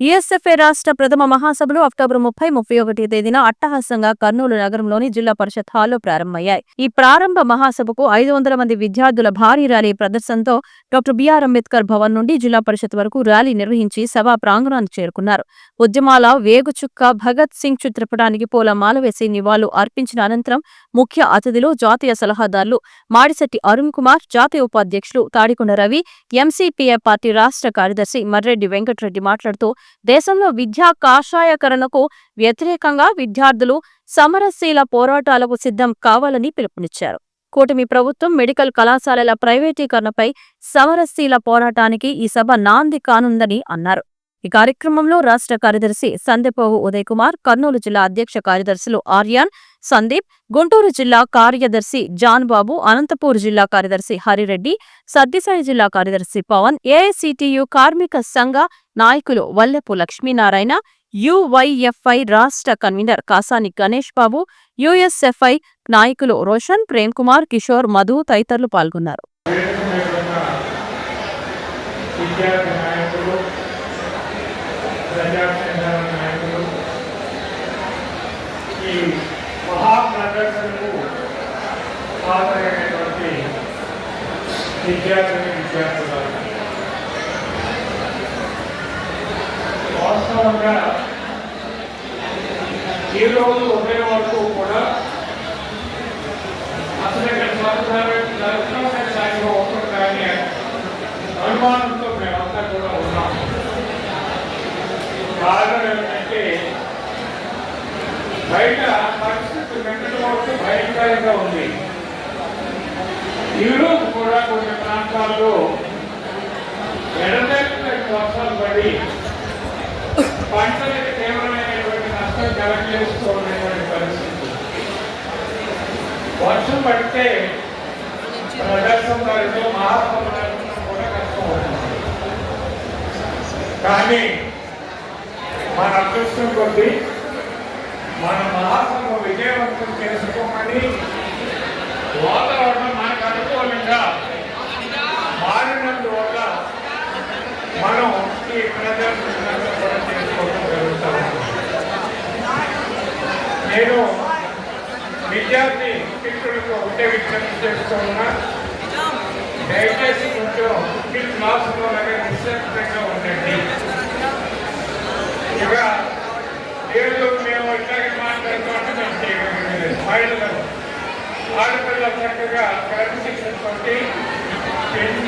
ఈఎస్ఎఫ్ఏ రాష్ట్ర ప్రథమ మహాసభలు అక్టోబర్ ముప్పై ముప్పై ఒకటి తేదీన అట్టహాసంగా కర్నూలు నగరంలోని జిల్లా పరిషత్ హాల్లో ప్రారంభమయ్యాయి. ఈ ప్రారంభ మహాసభకు ఐదు వందల మంది విద్యార్థుల భారీ ర్యాలీ ప్రదర్శనతో డాక్టర్ బిఆర్ అంబేద్కర్ భవన్ నుండి జిల్లా పరిషత్ వరకు ర్యాలీ నిర్వహించి సభా ప్రాంగణానికి చేరుకున్నారు. ఉద్యమాల వేగుచుక్క భగత్ సింగ్ చిత్రపటానికి పూలమాల వేసి నివాళులు అర్పించిన అనంతరం ముఖ్య అతిథులు జాతీయ సలహాదారులు మాడిశెట్టి అరుణ్ కుమార్ జాతీయ ఉపాధ్యక్షులు తాడికొండ రవి ఎంసీపీఐ పార్టీ రాష్ట్ర కార్యదర్శి మర్రెడ్డి వెంకటరెడ్డి మాట్లాడుతూ దేశంలో విద్యా కాషాయకరణకు వ్యతిరేకంగా విద్యార్థులు సమరశీల పోరాటాలకు సిద్ధం కావాలని పిలుపునిచ్చారు. కూటమి ప్రభుత్వం మెడికల్ కళాశాలల ప్రైవేటీకరణపై సమరశీల పోరాటానికి ఈ సభ నాంది కానుందని అన్నారు. ఈ కార్యక్రమంలో రాష్ట్ర కార్యదర్శి సందెపోవు ఉదయ్ కుమార్ కర్నూలు జిల్లా అధ్యక్ష కార్యదర్శులు ఆర్యాన్ సందీప్ గుంటూరు జిల్లా కార్యదర్శి జాన్ బాబు అనంతపూర్ జిల్లా కార్యదర్శి హరిరెడ్డి సర్దిసాయి జిల్లా కార్యదర్శి పవన్ ఏఐసిటియు కార్మిక సంఘ నాయకులు వల్లెపు లక్ష్మీనారాయణ యువైఎఫ్ఐ రాష్ట్ర కన్వీనర్ కాసాని గణేష్ బాబు యుఎస్ఎఫ్ఐ నాయకులు రోషన్ ప్రేమ్ కుమార్ కిషోర్ మధు తదితరులు పాల్గొన్నారు. విద్యార్థి నాయకులు ఈ మహాప్రదర్శనకు హాజరైనటువంటి విద్యార్థిని విద్యార్థులు వాస్తవంగా ఈ రోజు ఉదయం వరకు కూడా అసలు ఇక్కడ కారణం బయట పరిస్థితి వెంకట వరకు భయంకరంగా ఉంది. ఈరోజు కూడా కొన్ని ప్రాంతాల్లో ఎడతెరపై వర్షాలు పడి పంటలకు తీవ్రమైనటువంటి నష్టం కలగజేస్తూ ఉన్నటువంటి పరిస్థితి. వర్షం పడితే ప్రదర్శనలో మహాసభలో కూడా కష్టం అవుతుంది కానీ మన అదృష్టం కొద్ది మన మహాసభ విజయవంతం చేసుకోమని వాతావరణం మనకు అనుకూలంగా మారినందువల్ల మనం ఈ ప్రదర్శనలు కూడా చేసుకోవడం జరుగుతూ నేను విద్యార్థి మిత్రులకు ఒకటే విజ్ఞప్తి చేస్తూ ఉన్నా దయచేసి కొంచెం క్లాసులో అలాగే నిశ్చితంగా ఆడపిల్ల చక్కగా క్రమశిక్షణ తోటి టెన్